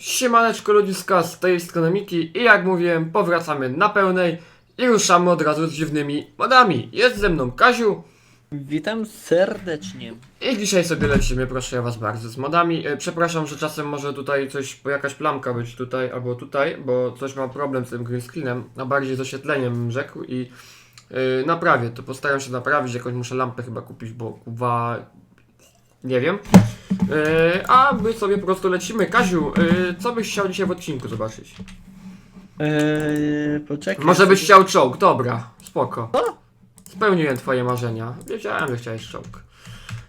Siemaneczko ludziska, z tej strony Miki i jak mówiłem, powracamy na pełnej i ruszamy od razu z dziwnymi modami. Jest ze mną Kaziu Witam serdecznie. i dzisiaj sobie lecimy, proszę ja was bardzo, z modami. E, Przepraszam, że czasem może tutaj coś, bo jakaś plamka być tutaj albo tutaj, bo coś mam problem z tym green screenem, a bardziej z oświetleniem bym rzekł i yy, naprawię, to postaram się naprawić, jakąś muszę lampę chyba kupić, bo kuwa... nie wiem. Yy, a my sobie po prostu lecimy. Kaziu, yy, co byś chciał dzisiaj w odcinku zobaczyć? Eee, poczekaj. Może byś chciał czołg, dobra, spoko. Spełniłem twoje marzenia. Wiedziałem, że chciałeś czołg.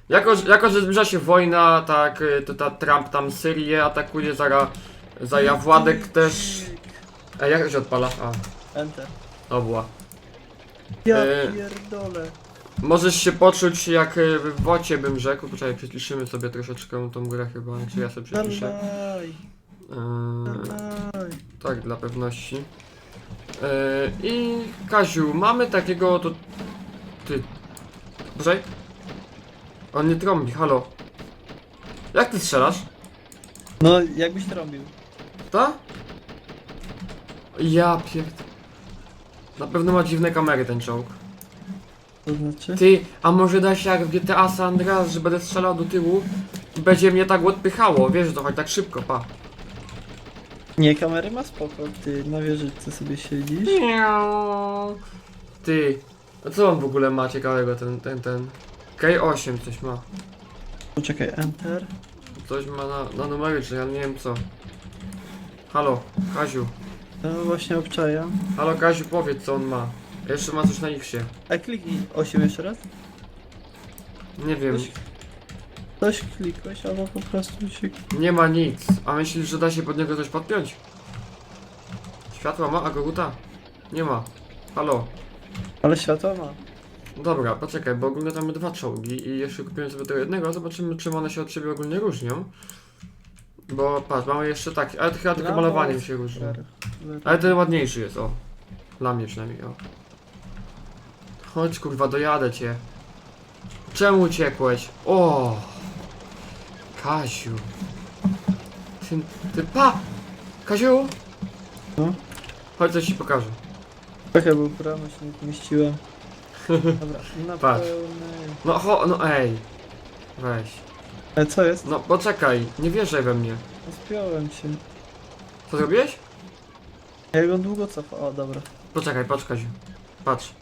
Jako, jako że zbliża się wojna, tak, y, to ta Trump tam Syrię atakuje, zara, zaja Władek też... A jak się odpala? A, Enter. to była. Ja Eee. pierdolę. Możesz się poczuć jak y, w wocie bym rzekł. Poczekaj, przyciszymy sobie troszeczkę tą grę chyba, czy ja sobie przyciszę. Dawaj, Yy, dawaj. Tak, dla pewności. Yy, I Kaziu, mamy takiego to. Ty. Poczekaj. On nie trąbi, halo. Jak ty strzelasz? No, jakbyś to robił? To? Ja pierd... Na pewno ma dziwne kamery ten czołg. To znaczy? Ty, a może da się jak w GTA San Andreas, że będę strzelał do tyłu i będzie mnie tak odpychało, wiesz, to chodzi tak szybko, pa. Nie, kamery ma spoko. Ty na wieżyczce sobie siedzisz. Miau. Ty, a co on w ogóle ma ciekawego, ten, ten, ten... K8 coś ma. Poczekaj, enter. Coś ma na, na numeryczny, ale nie wiem co. Halo, Kaziu. No właśnie obczajam. Halo Kaziu, powiedz co on ma. Jeszcze ma coś na X-ie. A kliknij 8 jeszcze raz. Nie wiem, Coś, coś klikłeś, albo po prostu się... nie ma nic. A myślisz, że da się pod niego coś podpiąć? Światła ma, a koguta? Nie ma. Halo. Ale światła ma. Dobra, poczekaj, bo ogólnie tam mamy dwa czołgi i jeszcze kupiłem sobie tego jednego, a zobaczymy czym one się od siebie ogólnie różnią. Bo patrz, mamy jeszcze taki, ale to chyba tylko Brawo. malowaniem się różni. Ale ten ładniejszy jest, o. Dla mnie przynajmniej, o. Chodź kurwa, dojadę cię. Czemu uciekłeś? O! Kaziu. Ty, ty pa! Kaziu! No? Chodź, coś ci pokażę. Trochę był prawo, się nie pomieściłem. Dobra, na Patrz. pełnej. No ho, no ej. Weź. Ale co jest? No poczekaj, nie wierzaj we mnie. Spiąłem się. Co zrobiłeś? Jak on długo cofa? O, dobra. Poczekaj, patrz Kaziu. Patrz.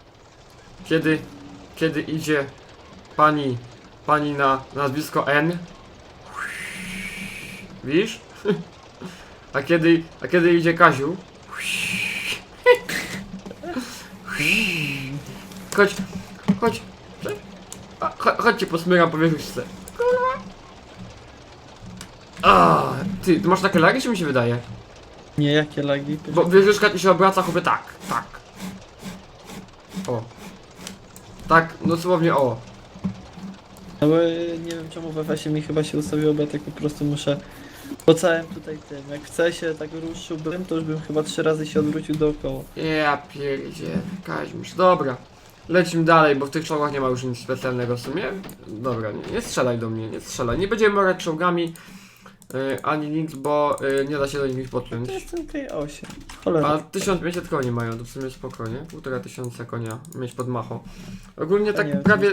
Kiedy, kiedy idzie pani, pani na nazwisko N. Widzisz? A kiedy, a kiedy idzie Kaziu. Chodź, chodź. A, cho- Chodźcie, posmyram po wieżyczce. A, ty, ty masz takie lagi, czy mi się wydaje? Nie, jakie lagi? Bo wieżyczka ci się obraca, chłopie, tak, tak. O. Tak, dosłownie o. No bo e, nie wiem czemu we wesie mi chyba się ustawiło, bo ja tak po prostu muszę po całym tutaj tym. Jak chcę się tak ruszyłbym, to już bym chyba trzy razy się odwrócił dookoła. Ja pierdzie, Kaźmisz. Dobra. Lecimy dalej, bo w tych czołgach nie ma już nic specjalnego w sumie. Dobra, nie, nie strzelaj do mnie, nie strzelaj. Nie będziemy morać czołgami y, ani nic, bo y, nie da się do nich nic To podpiąć. jest ten K8. Cholera. A 1500 koni mają, to w sumie spokojnie. Półtora tysiąca konia mieć pod machą. Ogólnie tak nie prawie,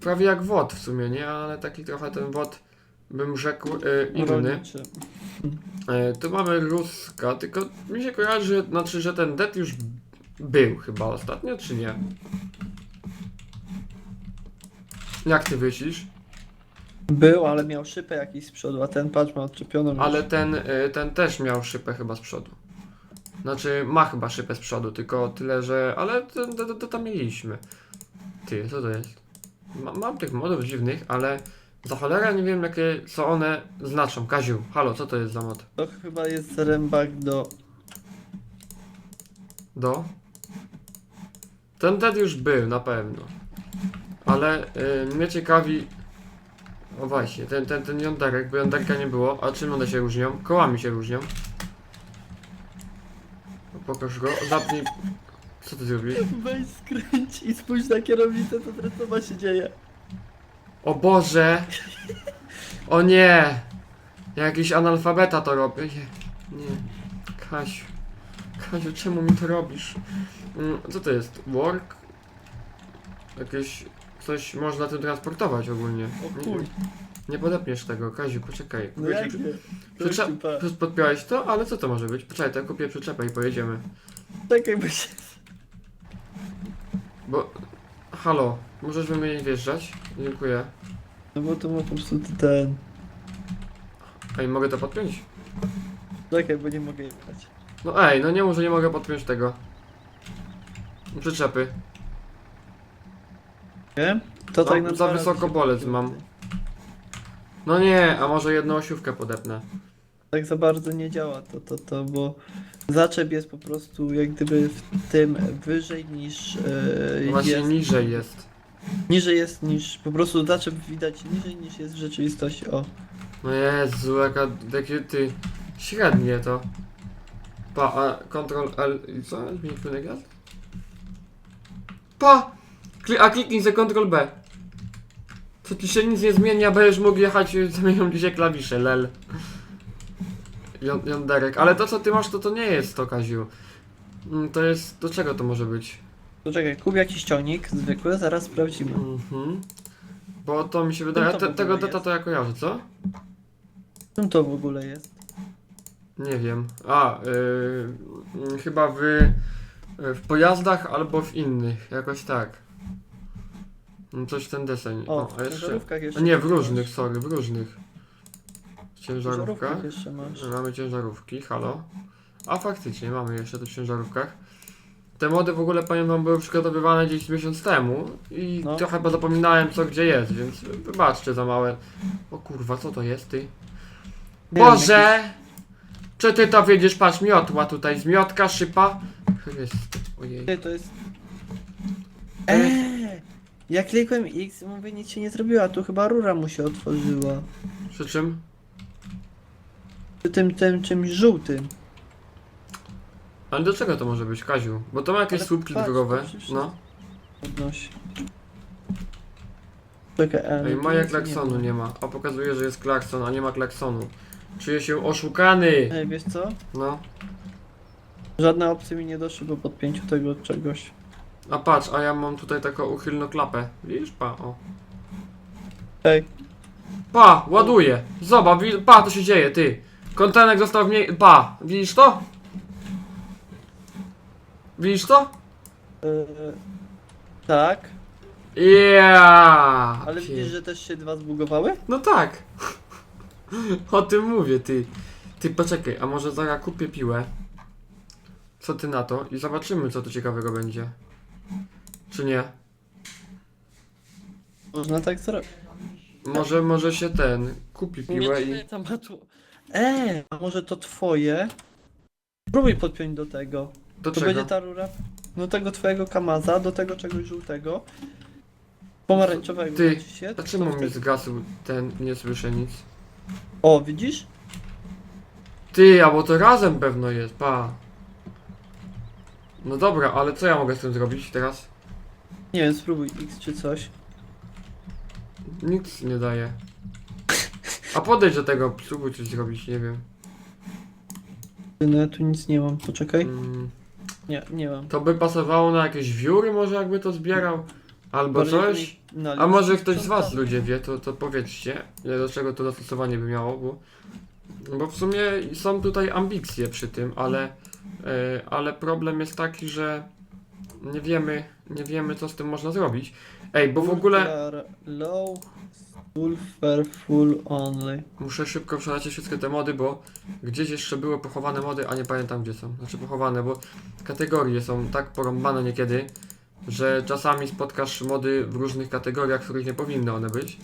prawie jak WOD w sumie, nie? Ale taki trochę ten WOD bym rzekł y, inny. Rolniczy. E, tu mamy Ruska, tylko mi się kojarzy, znaczy, że ten det już był chyba ostatnio, czy nie? Jak ty myślisz? Był, ale miał szybę jakiś z przodu, a ten patrz ma odczepioną. Ale ten, y, ten też miał szypę chyba z przodu. Znaczy, ma chyba szypę z przodu, tylko tyle, że... Ale to, to, to, to tam mieliśmy. Ty, co to jest? Ma, mam tych modów dziwnych, ale za cholera nie wiem, jakie, co one znaczą. Kaziu, halo, co to jest za mod? To chyba jest rębak do... Do? Ten dead już był, na pewno. Ale y, mnie ciekawi... O właśnie, ten, ten, ten jąderek, bo jąderka nie było. A czym one się różnią? Kołami się różnią. No, Pokaż go, zapnij... Co ty zrobisz? Weź skręć i spójrz na kierownicę, to teraz co ma się dzieje. O Boże! O nie! Ja jakiś analfabeta to robię. Nie, nie. Kasiu. Kasiu, czemu mi to robisz? Mm, Co to jest? Work? Jakieś... Coś można tym transportować ogólnie. O Nie- chuj. Nie podepniesz tego, Kaziu, poczekaj. No jak przy- nie? Przyczep... Gościu, pa. Przecież podpiąłeś to? Ale co to może być? Poczekaj, to ja kupię przyczepę i pojedziemy. Czekaj, bo się... Bo... Halo, możesz we mnie nie wjeżdżać? Dziękuję. No bo to ma po prostu ten... Ej, mogę to podpiąć? Czekaj, bo nie mogę jechać. No ej, no nie może nie mogę podpiąć tego. Przyczepy. Nie? To tak na za dwa razy wysoko się bolec mam. No nie, a może jedną osiówkę podepnę. Tak za bardzo nie działa to, to, to, bo zaczep jest po prostu jak gdyby w tym wyżej niż e, No Właśnie jest. niżej jest. Niżej jest niż, po prostu zaczep widać niżej niż jest w rzeczywistości, o. No Jezu, jaka, jakie ty... Średnie to. Pa, a Ctrl L i co? Zmienić płynek? Pa! Kli a kliknij za Ctrl B. Co ci się nic nie zmienia, będziesz mógł jechać, y, zmienią ci się klawisze, lel. Ją- Jąderek, ale to co ty masz to to nie jest to Kaziu. Mm, To jest, do czego to może być? To czekaj, kup jakiś ciągnik zwykły, zaraz sprawdzimy. Mhm. Bo to mi się wydaje, te, tego data jest? to ja kojarzę, co? Czym to w ogóle jest? Nie wiem. A, yy, chyba w, y, w pojazdach albo w innych, jakoś tak. No Coś w ten deseń. O, w jeszcze. ciężarówkach jeszcze. Nie, w różnych, sorry, w różnych. Ciężarówkach. ciężarówkach jeszcze masz. Mamy ciężarówki, halo. A faktycznie, mamy jeszcze to w ciężarówkach. Te mody w ogóle pamiętam były przygotowywane gdzieś miesiąc temu i No. trochę chyba zapominałem co gdzie jest, więc wybaczcie za małe. O kurwa, co to jest ty? Nie wiem, Boże! Czy ty to wiedziesz? Patrz, miotła tutaj, zmiotka, szypa. Jest, ojej. Ty, to jest... Eee! Ja klikłem X, mówię, nic się nie zrobiła, tu chyba rura mu się otworzyła. Przy czym? Przy tym, tym czymś żółtym. Ale do czego to może być, Kaziu? Bo to ma jakieś Ale słupki patrz, drogowe. to przecież No. Podnosi. Czekaj, ale Ej, tu Maja nic klaksonu ma. nie ma. A pokazuje, że jest klakson, a nie ma klaksonu. Czuję się oszukany! Ej, wiesz co? No. Żadne opcje mi nie doszły po podpięciu tego czegoś. A patrz, a ja mam tutaj taką uchylną klapę. Widzisz? Pa, o. Ej, Pa, ładuje. Zobacz, wi- pa, to się dzieje, ty. Kontener został w niej. Pa, widzisz to? Widzisz to? yy, tak, Yeah! ale widzisz, że też się dwa zbugowały? No tak. O tym mówię, ty. Ty poczekaj, a może zaraz kupię piłę. Co ty na to? I zobaczymy, co tu ciekawego będzie. Czy nie? Można tak zrobić. Może, może się ten. Kupi piłę i. Nie, tam ma tu... Eee, a może to twoje? Próbuj podpiąć do tego. Do To czego? będzie ta rura do tego twojego kamaza, do tego czegoś żółtego. Pomarańczowego Ty, się. Dlaczego mi wtedy- zgasł ten, nie słyszę nic? O, widzisz? Ty, a bo to razem pewno jest, pa. No dobra, ale co ja mogę z tym zrobić teraz? Nie wiem, spróbuj X czy coś. Nic nie daje. A podejdź do tego, spróbuj coś zrobić, nie wiem. No ja tu nic nie mam, poczekaj. Mm, Nie, nie mam. to by pasowało na jakieś wióry może jakby to zbierał? Albo Bardziej coś? mi na A może ktoś z was sprzątamy. ludzie wie, to, to powiedzcie, do czego to zastosowanie by miało, bo, bo w sumie są tutaj ambicje przy tym, ale, e, ale problem jest taki, że nie wiemy, nie wiemy co z tym można zrobić. Ej, bo w ogóle Low sulfur full only. muszę szybko przelecieć wszystkie te mody, bo gdzieś jeszcze były pochowane mody, a nie pamiętam gdzie są. Znaczy pochowane, bo kategorie są tak porąbane niekiedy, że czasami spotkasz mody w różnych kategoriach, w których nie powinny one być.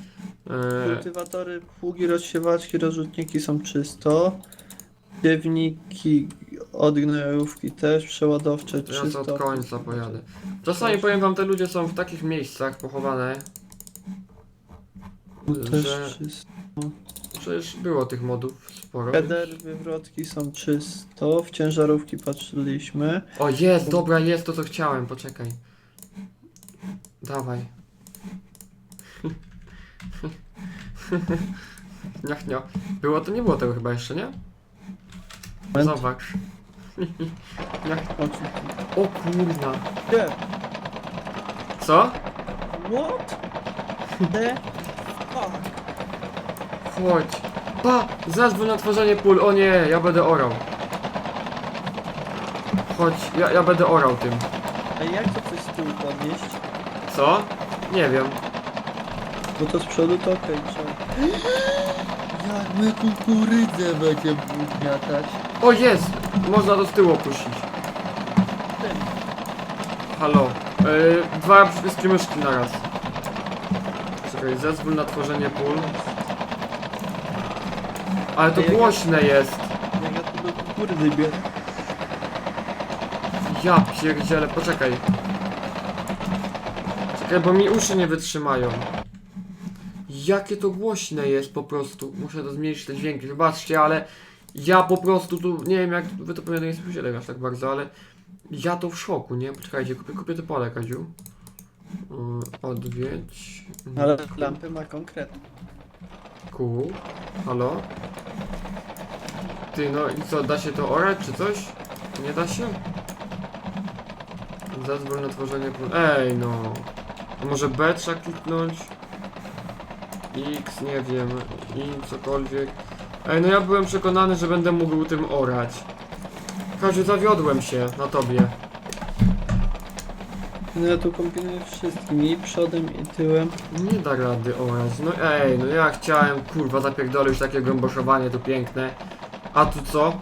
E, Kultywatory, pługi, rozsiewaczki, rozrzutniki są czysto. Siewniki od gnojówki też, przeładowcze Ja czysto. co od końca pojadę. Czasami powiem wam, te ludzie są w takich miejscach pochowane, Tu Też że czysto. przecież było tych modów sporo. Header, wywrotki są czysto. W ciężarówki patrzyliśmy. O jest, dobra, jest to co chciałem, poczekaj. Dawaj. Niach, nie. Było to, nie było tego chyba jeszcze, nie? Moment. Zobacz. Niach. O, O kurna. Gdzie? Co? What? The fuck? Chodź. Pa! Zadzwoń na tworzenie pól. O nie, ja będę orał. Chodź, ja, ja będę orał tym. A jak to coś z tyłu podnieść? Co? Nie wiem. Bo to z przodu to okej, trzeba. Jak my kukurydzę będziemy ugniatać? O jest! Można z tyłu opuścić. Halo. Yy, dwa przyciski myszki na raz. Czekaj, zezwól na tworzenie pól. Ale to głośne jest. Jak ja tu do kukurydzy biorę. Ja pierdzielę, poczekaj. Czekaj, bo mi uszy nie wytrzymają. Jakie to głośne jest po prostu. Muszę to zmniejszyć te dźwięki, wybaczcie, ale ja po prostu tu, nie wiem jak wy to pewnie nie aż tak bardzo, ale ja to w szoku, nie? Poczekajcie, kupię, kupię to pole, Kaziu. Yy, odwiedź. Ale lampy ma konkretnie. Kół. Halo? Ty, no i co, da się to orać czy coś? Nie da się? Zadzwoń na tworzenie. Ej, no. A może B trzeba kliknąć? X, nie wiem. I cokolwiek. Ej, no ja byłem przekonany, że będę mógł tym orać. Kaziu, zawiodłem się na tobie. No ja tu kombinuję wszystkim, i przodem, i tyłem. Nie da rady orać. No ej, no ja chciałem, kurwa, zapierdolić takie głęboszowanie tu piękne. A tu co?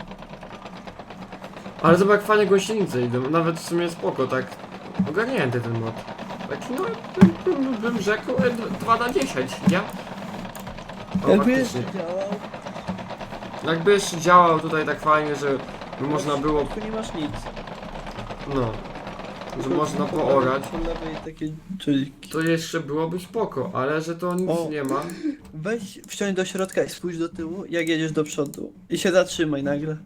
Ale zobacz jak fajnie gąsienice idą. Nawet w sumie spoko, tak ogarnięty ten mod. Taki no, bym, bym, bym rzekł e, d- 2 na 10, nie? O, Jakby faktycznie. jeszcze działał, Jakby jeszcze działał tutaj tak fajnie, że można było, Tu nie masz nic. no, że można po poorać. lewej- Po lewej takie czujki. To jeszcze byłoby spoko, ale że to nic O. nie ma. Weź wsiądź do środka i spójrz do tyłu, jak jedziesz do przodu. I się zatrzymaj nagle.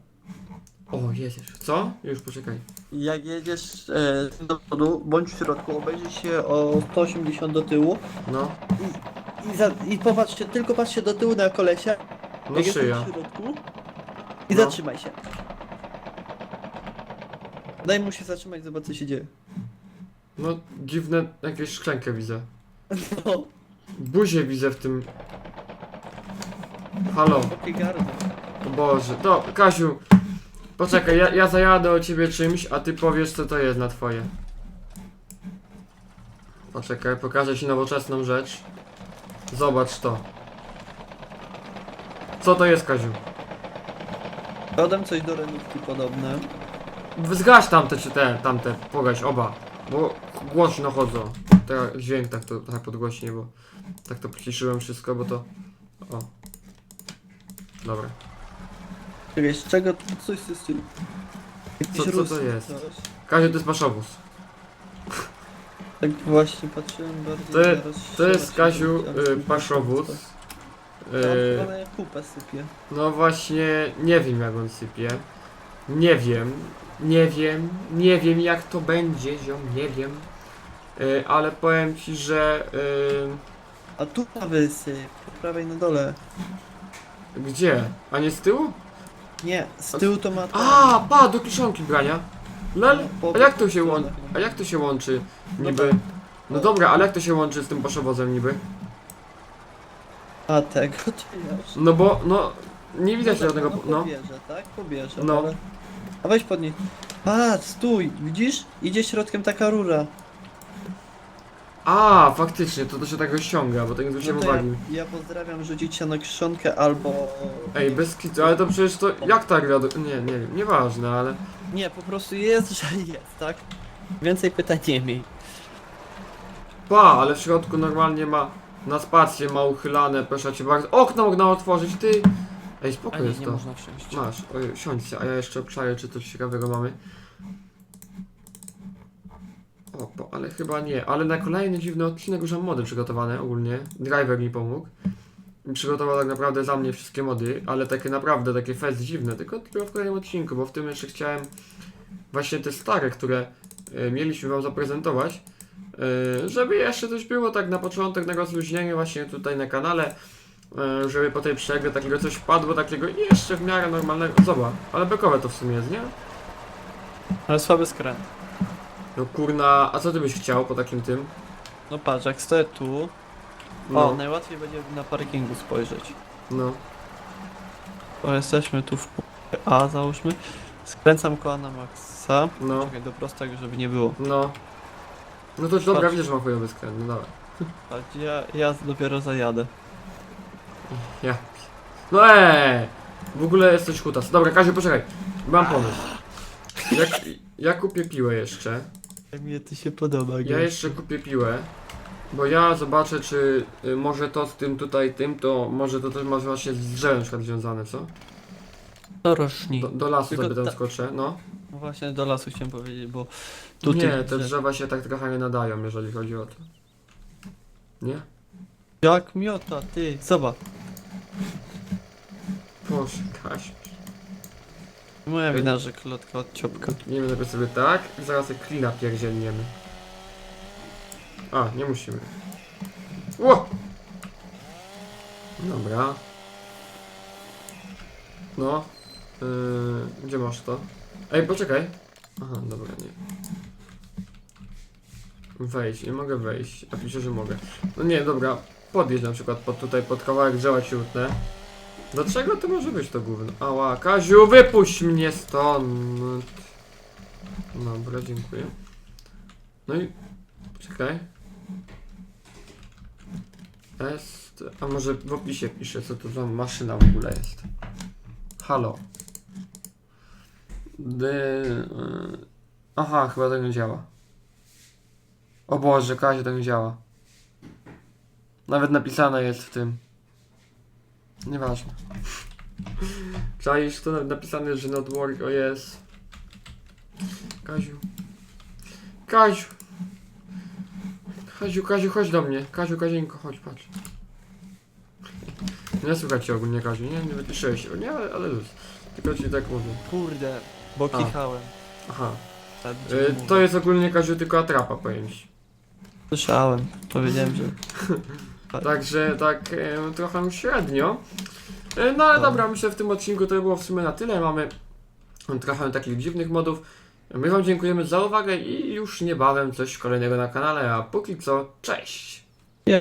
O, jedziesz. Co? Już poczekaj. Jak jedziesz e, do przodu, bądź w środku, obejrzyj się o 180 do tyłu No, i, za, i popatrzcie, tylko patrzcie do tyłu na kolesia, no jak szyja. w środku i No. zatrzymaj się. Daj mu się zatrzymać, zobacz co się dzieje. No, dziwne jakieś szklankę widzę. No, Buzię widzę w tym. Halo, takie gardło. o Boże. To, Kasiu, poczekaj, ja, ja zajadę o ciebie czymś, a ty powiesz co to jest na twoje. Poczekaj, pokażę ci nowoczesną rzecz. Zobacz to. Co to jest, Kaziu? Dodam coś do renówki podobne. Zgaś tamte czy te, tamte, pogaś oba, bo głośno chodzą. Teraz dźwięk tak to trochę podgłośnie, bo tak to przyciszyłem wszystko, bo to... O. Dobra. Czekaj, z czego coś. Jakiś Co- co to jest? Kaziu, to jest maszowóz. Tak właśnie patrzyłem bardziej To- To jest, Kaziu, tam y. Tam Y, kupę sypie. no właśnie, nie wiem jak on sypie. Nie wiem, nie wiem, nie wiem jak to będzie, ziom, nie wiem. Y, ale powiem ci, że... A tu wysyp, po prawej na dole. Y, gdzie? A nie z tyłu? Nie, z tyłu to ma A, pa, do kiszonki brania. Lel, Po- a jak to się łączy? A jak to się łączy No niby? tak. No dobra, ale jak to się łączy z tym paszowozem niby? A tego to wiesz. No bo, no, nie widać no, żadnego, no, no. pobierze, tak? Pobierze, No. ale... A weź podnieś. A, stój, widzisz? Idzie środkiem taka rura. A, faktycznie, to to się tak rozciąga, bo to nie zwróciłem No to ja, uwagi. ja pozdrawiam, rzucić się na kiszonkę albo... Ej, bez kitu, ale to przecież to, jak tak do- nie, nie wiem, nieważne, ale... Nie, po prostu jest, że jest, tak? Więcej pytań nie miej. Pa, ale w środku normalnie ma, na spację ma uchylane, proszę cię bardzo. Okno można otworzyć, ty! Ej, spoko jest to. wsiąść. Masz, oj, siądźcie, a ja jeszcze obczaję, czy coś ciekawego mamy. O, po, ale chyba nie. Ale na kolejny dziwny odcinek już mam mody przygotowane ogólnie. Driver mi pomógł. Przygotował tak naprawdę za mnie wszystkie mody, ale takie naprawdę, takie fest dziwne, tylko dopiero w kolejnym odcinku, bo w tym jeszcze chciałem właśnie te stare, które e, mieliśmy wam zaprezentować, e, żeby jeszcze coś było tak na początek, na rozluźnienie właśnie tutaj na kanale. e, żeby po tej przerwie takiego coś padło, takiego jeszcze w miarę normalnego. Zobacz, ale bekowe to w sumie jest, nie? Ale słaby skręt. No kurna, a co ty byś chciał po takim tym? No patrz, jak stoję tu, No, o, najłatwiej będzie na parkingu spojrzeć. no. Bo jesteśmy tu w punkcie A, załóżmy. Skręcam koła na maksa. No. Czekaj, do prostego, żeby nie było. No. No to już dobra, Patrz. widzisz, że ma chujowy skręt, no dobra. Patrz, ja, ja dopiero zajadę. Ja. No eee! W ogóle jesteś kutas. Dobra, Kaziu, poczekaj. Mam pomysł. Jak, ja kupię piłę jeszcze. Jak mi to się podoba, Ja jeszcze kupię piłę. Bo ja zobaczę, czy y, może to z tym tutaj, tym, to może to też może właśnie z drzewem na przykład związane, co? To rocznik. Do, do lasu Tylko sobie tam ta- skoczę, no. No właśnie do lasu chciałem powiedzieć, bo tu nie, te drzew- drzewa się tak trochę nie nadają, jeżeli chodzi o to. Nie? Jak miota, ty, zobacz. Boże, Kasiu. Moja wina, że klotka od ciopka. Nie wiem, sobie tak i zaraz jak klina pierdzielniemy. A, nie musimy. Ło! Dobra. No. Yy, gdzie masz to? Ej, poczekaj. Aha, dobra, nie. Wejść, nie mogę wejść. A pisze, że mogę. No nie, dobra. Podjedź na przykład pod tutaj, pod kawałek drzewa ci utnę. Dlaczego to może być to gówno? Ała, Kaziu, wypuść mnie stąd. Dobra, dziękuję. No i... Czekaj. Jest... A może w opisie pisze, co to za maszyna w ogóle jest. Halo. D... y, Aha, chyba to nie działa. O Boże, Kazie, to nie działa. Nawet napisane jest w tym. Nieważne. Czaisz, to napisane że not work, o jest. Kaziu. Kaziu. Kaziu, Kaziu, chodź do mnie. Kaziu, Kazieńko, chodź, patrz. Nie słuchaj cię ogólnie, Kaziu, nie, nie wyciszyłeś się, nie, ale, ale luz. Tylko ci tak mówię. Kurde, bo A. kichałem. Aha. Tak, Y, to jest ogólnie, Kaziu, tylko atrapa, powiem ci. Słyszałem, powiedziałem, że... Także tak e, trochę średnio. E, no ale No. dobra, myślę w tym odcinku to było w sumie na tyle. Mamy trochę takich dziwnych modów. My Wam dziękujemy za uwagę i już niebawem coś kolejnego na kanale, a póki co, cześć! Nie.